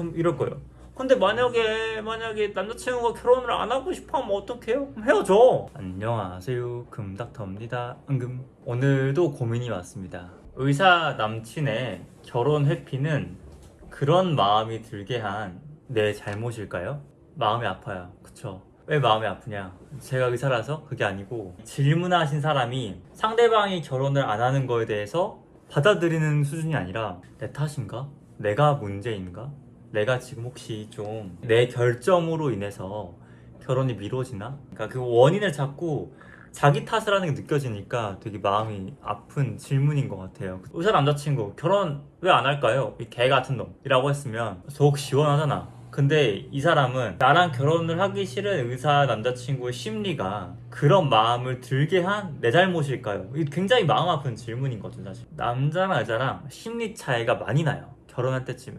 그럼 이럴 거예요. 근데 만약에 만약에 남자친구가 결혼을 안 하고 싶어하면 어떡해요? 그럼 헤어져. 안녕하세요 금닥터입니다. 은금 오늘도 고민이 왔습니다. 의사 남친의 결혼 회피는 그런 마음이 들게 한 내 잘못일까요? 마음이 아파요. 그쵸? 왜 마음이 아프냐? 제가 의사라서 그게 아니고 질문하신 사람이 상대방이 결혼을 안 하는 거에 대해서 받아들이는 수준이 아니라 내 탓인가? 내가 문제인가? 내가 지금 혹시 좀 내 결정으로 인해서 결혼이 미뤄지나? 그러니까 그 원인을 찾고 자기 탓을 하는 게 느껴지니까 되게 마음이 아픈 질문인 것 같아요. 의사 남자친구 결혼 왜 안 할까요? 이 개 같은 놈이라고 했으면 속 시원하잖아. 근데 이 사람은 나랑 결혼을 하기 싫은 의사 남자친구의 심리가 그런 마음을 들게 한 내 잘못일까요? 이게 굉장히 마음 아픈 질문이거든 사실. 남자랑 여자랑 심리 차이가 많이 나요. 결혼할 때쯤에.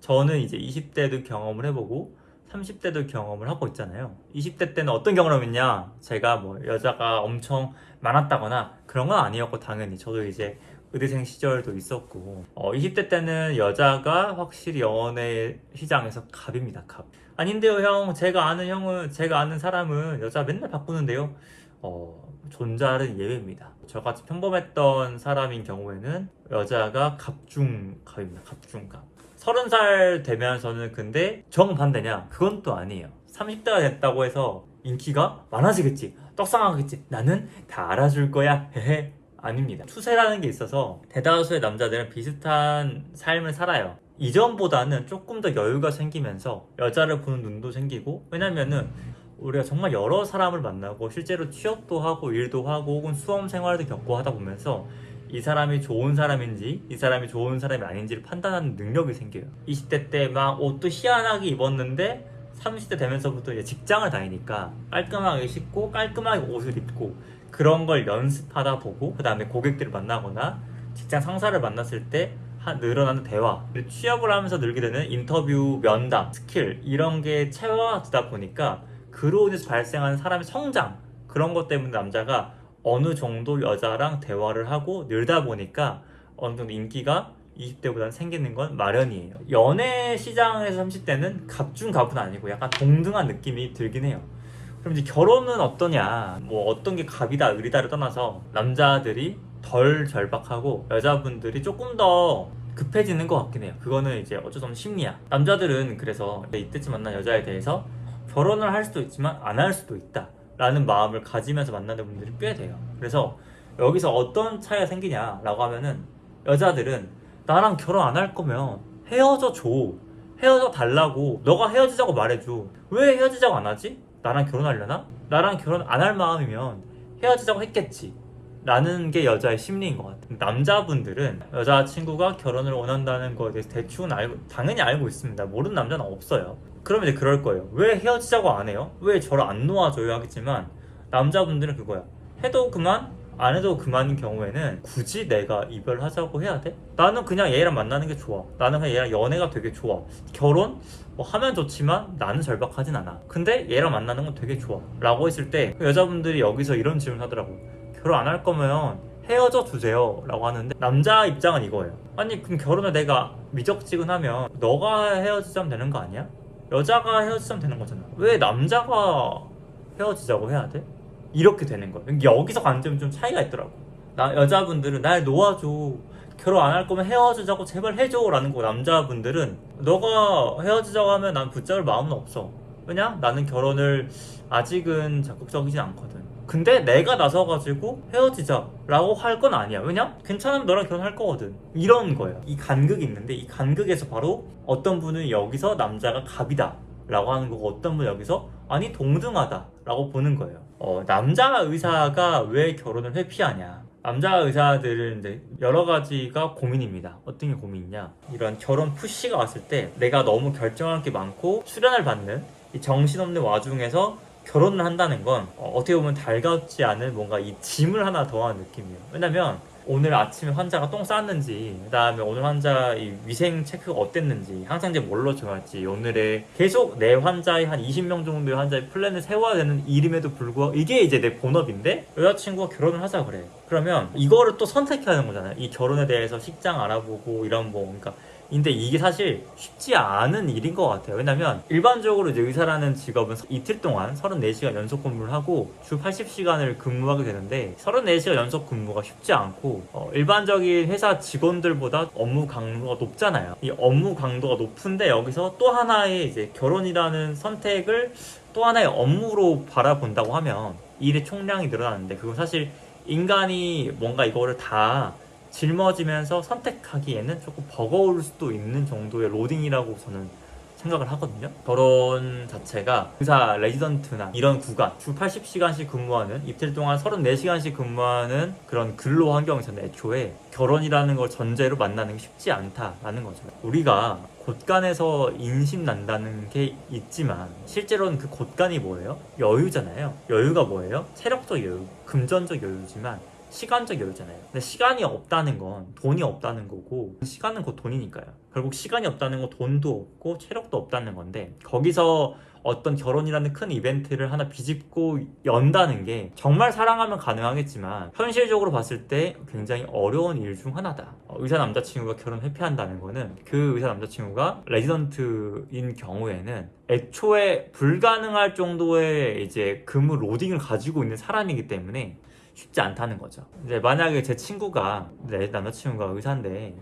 저는 이제 20대도 경험을 해보고 30대도 경험을 하고 있잖아요. 20대 때는 어떤 경험을 했냐? 제가 뭐 여자가 엄청 많았다거나 그런 건 아니었고 당연히 저도 이제 의대생 시절도 있었고 어, 20대 때는 여자가 확실히 연애 시장에서 갑입니다. 갑. 아닌데요, 형. 제가 아는 형은 제가 아는 사람은 여자 맨날 바꾸는데요. 어, 존잘은 예외입니다. 저같이 평범했던 사람인 경우에는 여자가 갑중갑입니다. 갑중갑. 서른 살 되면서는 근데 정반대냐? 그건 또 아니에요. 30대가 됐다고 해서 인기가 많아지겠지. 떡상하겠지. 나는 다 알아줄 거야. 헤헤. 아닙니다. 추세라는 게 있어서 대다수의 남자들은 비슷한 삶을 살아요. 이전보다는 조금 더 여유가 생기면서 여자를 보는 눈도 생기고 왜냐면은 우리가 정말 여러 사람을 만나고 실제로 취업도 하고 일도 하고 혹은 수험 생활도 겪고 하다 보면서 이 사람이 좋은 사람인지 이 사람이 좋은 사람이 아닌지를 판단하는 능력이 생겨요. 20대 때 막 옷도 희한하게 입었는데 30대 되면서부터 이제 직장을 다니니까 깔끔하게 씻고 깔끔하게 옷을 입고 그런 걸 연습하다 보고 그 다음에 고객들을 만나거나 직장 상사를 만났을 때 하- 늘어나는 대화 취업을 하면서 늘게 되는 인터뷰 면담 스킬 이런 게 채워지다 보니까 그로 인해서 발생하는 사람의 성장 그런 것 때문에 남자가 어느 정도 여자랑 대화를 하고 늘다 보니까 어느 정도 인기가 20대보다는 생기는 건 마련이에요. 연애 시장에서 30대는 갑중 갑은 아니고 약간 동등한 느낌이 들긴 해요. 그럼 이제 결혼은 어떠냐? 뭐 어떤 게 갑이다, 을이다를 떠나서 남자들이 덜 절박하고 여자분들이 조금 더 급해지는 것 같긴 해요. 그거는 이제 어쩔 수 없는 심리야. 남자들은 그래서 이때쯤 만난 여자에 대해서 결혼을 할 수도 있지만 안 할 수도 있다. 라는 마음을 가지면서 만나는 분들이 꽤 돼요. 그래서 여기서 어떤 차이가 생기냐라고 하면은 여자들은 나랑 결혼 안 할 거면 헤어져 줘. 헤어져 달라고. 너가 헤어지자고 말해줘. 왜 헤어지자고 안 하지? 나랑 결혼하려나? 나랑 결혼 안 할 마음이면 헤어지자고 했겠지. 라는 게 여자의 심리인 것 같아요. 남자분들은 여자친구가 결혼을 원한다는 거에 대해서 대충은 알고, 당연히 알고 있습니다. 모르는 남자는 없어요. 그러면 이제 그럴 거예요. 왜 헤어지자고 안 해요? 왜 저를 안 놓아줘요? 하겠지만, 남자분들은 그거야. 해도 그만, 안 해도 그만인 경우에는 굳이 내가 이별하자고 해야 돼? 나는 그냥 얘랑 만나는 게 좋아. 나는 그냥 얘랑 연애가 되게 좋아. 결혼? 뭐 하면 좋지만 나는 절박하진 않아. 근데 얘랑 만나는 건 되게 좋아. 라고 했을 때그 여자분들이 여기서 이런 질문 하더라고요. 결혼 안 할 거면 헤어져 주세요. 라고 하는데 남자 입장은 이거예요. 아니, 그럼 결혼을 내가 미적지근하면 너가 헤어지자면 되는 거 아니야? 여자가 헤어지자면 되는 거잖아. 왜 남자가 헤어지자고 해야 돼? 이렇게 되는 거예요. 여기서 관점이 좀 차이가 있더라고. 나 여자분들은 날 놓아줘. 결혼 안 할 거면 헤어지자고 제발 해줘 라는 거. 남자분들은 너가 헤어지자고 하면 난 붙잡을 마음은 없어. 왜냐? 나는 결혼을 아직은 적극적이진 않거든. 근데 내가 나서가지고 헤어지자 라고 할 건 아니야. 왜냐? 괜찮으면 너랑 결혼할 거거든. 이런 거예요. 이 간극이 있는데 이 간극에서 바로 어떤 분은 여기서 남자가 갑이다. 라고 하는 거고 어떤 분은 여기서 아니 동등하다 라고 보는 거예요 어, 남자 의사가 왜 결혼을 회피하냐 남자 의사들은 이제 여러 가지가 고민입니다 어떤 게 고민이냐 이런 결혼 푸시가 왔을 때 내가 너무 결정할 게 많고 출연을 받는 이 정신없는 와중에서 결혼을 한다는 건 어, 어떻게 보면 달갑지 않은 뭔가 이 짐을 하나 더한 느낌이에요. 왜냐면 오늘 아침에 환자가 똥 쌌는지 그 다음에 오늘 환자 이 위생 체크가 어땠는지 항상제 뭘로 정할지 오늘의 계속 내 환자의 한 20명 정도의 환자의 플랜을 세워야 되는 일임에도 불구하고 이게 이제 내 본업인데 여자친구가 결혼을 하자 그래. 그러면 이거를 또 선택해야 하는 거잖아요. 이 결혼에 대해서 식장 알아보고 이런 뭐 그러니까 근데 이게 사실 쉽지 않은 일인 것 같아요. 왜냐면 일반적으로 이제 의사라는 직업은 이틀 동안 34시간 연속 근무를 하고 주 80시간을 근무하게 되는데 34시간 연속 근무가 쉽지 않고 어, 일반적인 회사 직원들보다 업무 강도가 높잖아요. 이 업무 강도가 높은데 여기서 또 하나의 이제 결혼이라는 선택을 또 하나의 업무로 바라본다고 하면 일의 총량이 늘어나는데 그건 사실 인간이 뭔가 이거를 다 짊어지면서 선택하기에는 조금 버거울 수도 있는 정도의 로딩이라고 저는 생각을 하거든요. 결혼 자체가 의사 레지던트나 이런 구간 주 80시간씩 근무하는 이틀 동안 34시간씩 근무하는 그런 근로 환경에서는 애초에 결혼이라는 걸 전제로 만나는 게 쉽지 않다라는 거죠. 우리가 곳간에서 인심 난다는 게 있지만 실제로는 그 곳간이 뭐예요? 여유잖아요. 여유가 뭐예요? 체력적 여유, 금전적 여유지만 시간적 여유잖아요. 근데 시간이 없다는 건 돈이 없다는 거고 시간은 곧 돈이니까요. 결국 시간이 없다는 건 돈도 없고 체력도 없다는 건데 거기서 어떤 결혼이라는 큰 이벤트를 하나 비집고 연다는 게 정말 사랑하면 가능하겠지만 현실적으로 봤을 때 굉장히 어려운 일 중 하나다. 어, 의사 남자친구가 결혼 회피한다는 거는 그 의사 남자친구가 레지던트인 경우에는 애초에 불가능할 정도의 이제 근무 로딩을 가지고 있는 사람이기 때문에 쉽지 않다는 거죠. 이제 만약에 제 친구가 내 남자친구가 의사인데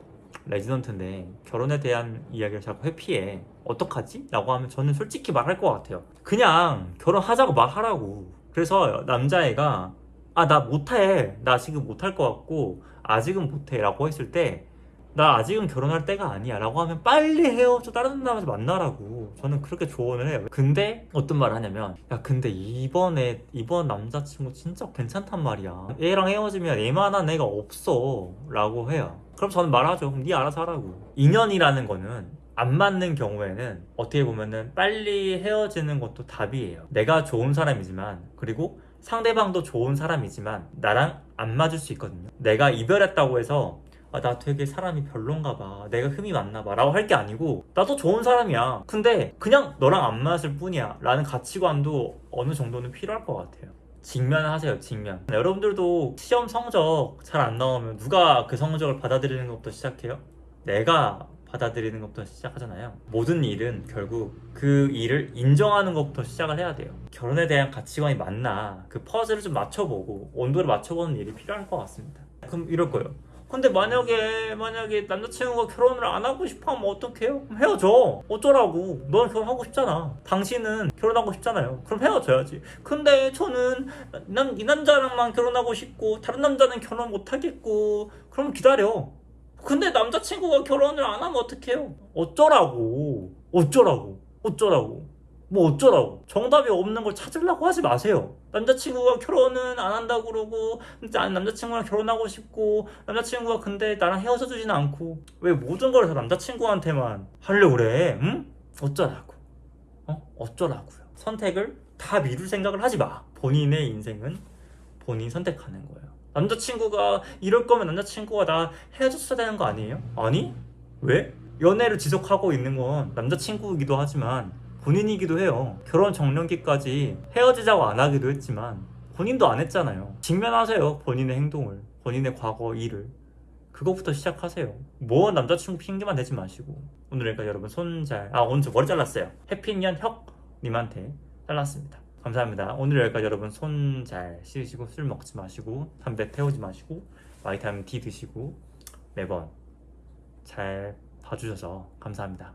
레지던트인데 결혼에 대한 이야기를 자꾸 회피해 어떡하지? 라고 하면 저는 솔직히 말할 것 같아요. 그냥 결혼하자고 말하라고. 그래서 남자애가 아 나 못해 나 지금 못할 것 같고 아직은 못해 라고 했을 때 나 아직은 결혼할 때가 아니야 라고 하면 빨리 헤어져 다른 남자 만나라고. 저는 그렇게 조언을 해요. 근데 어떤 말을 하냐면 야 근데 이번에 이번 남자친구 진짜 괜찮단 말이야. 얘랑 헤어지면 얘만한 애가 없어 라고 해요. 그럼 저는 말하죠. 그럼 네 알아서 하라고. 인연이라는 거는 안 맞는 경우에는 어떻게 보면은 빨리 헤어지는 것도 답이에요. 내가 좋은 사람이지만 그리고 상대방도 좋은 사람이지만 나랑 안 맞을 수 있거든요. 내가 이별했다고 해서 아, 나 되게 사람이 별론가 봐. 내가 흠이 많나 봐. 라고 할 게 아니고, 나도 좋은 사람이야. 근데 그냥 너랑 안 맞을 뿐이야. 라는 가치관도 어느 정도는 필요할 것 같아요. 직면하세요, 직면. 여러분들도 시험 성적 잘 안 나오면 누가 그 성적을 받아들이는 것부터 시작해요? 내가 받아들이는 것부터 시작하잖아요. 모든 일은 결국 그 일을 인정하는 것부터 시작을 해야 돼요. 결혼에 대한 가치관이 맞나, 그 퍼즐을 좀 맞춰보고, 온도를 맞춰보는 일이 필요할 것 같습니다. 그럼 이럴 거예요. 근데 만약에 만약에 남자친구가 결혼을 안 하고 싶어 하면 어떡해요? 그럼 헤어져. 어쩌라고. 넌 결혼하고 싶잖아. 당신은 결혼하고 싶잖아요. 그럼 헤어져야지. 근데 저는 난 이 남자랑만 결혼하고 싶고 다른 남자는 결혼 못 하겠고 그럼 기다려. 근데 남자친구가 결혼을 안 하면 어떡해요? 어쩌라고. 어쩌라고. 어쩌라고 뭐 어쩌라고 정답이 없는 걸 찾으려고 하지 마세요 남자친구가 결혼은 안 한다고 그러고 난 남자친구랑 결혼하고 싶고 남자친구가 근데 나랑 헤어져 주지는 않고 왜 모든 걸 다 남자친구한테만 하려고 그래 응? 어쩌라고 어? 어쩌라고요 선택을 다 미룰 생각을 하지 마 본인의 인생은 본인 선택하는 거예요 남자친구가 이럴 거면 남자친구가 나 헤어졌어야 되는 거 아니에요? 아니? 왜? 연애를 지속하고 있는 건 남자친구이기도 하지만 본인이기도 해요. 결혼 정년기까지 헤어지자고 안 하기도 했지만 본인도 안 했잖아요. 직면하세요. 본인의 행동을. 본인의 과거 일을. 그거부터 시작하세요. 뭐 남자친구 핑계만 대지 마시고. 오늘 여기까지 여러분 손 잘... 아 오늘 저 머리 잘랐어요. 해피년 혁님한테 잘랐습니다. 감사합니다. 오늘 여기까지 여러분 손 잘 씻으시고 술 먹지 마시고 담배 태우지 마시고 바이타민 D 드시고 매번 잘 봐주셔서 감사합니다.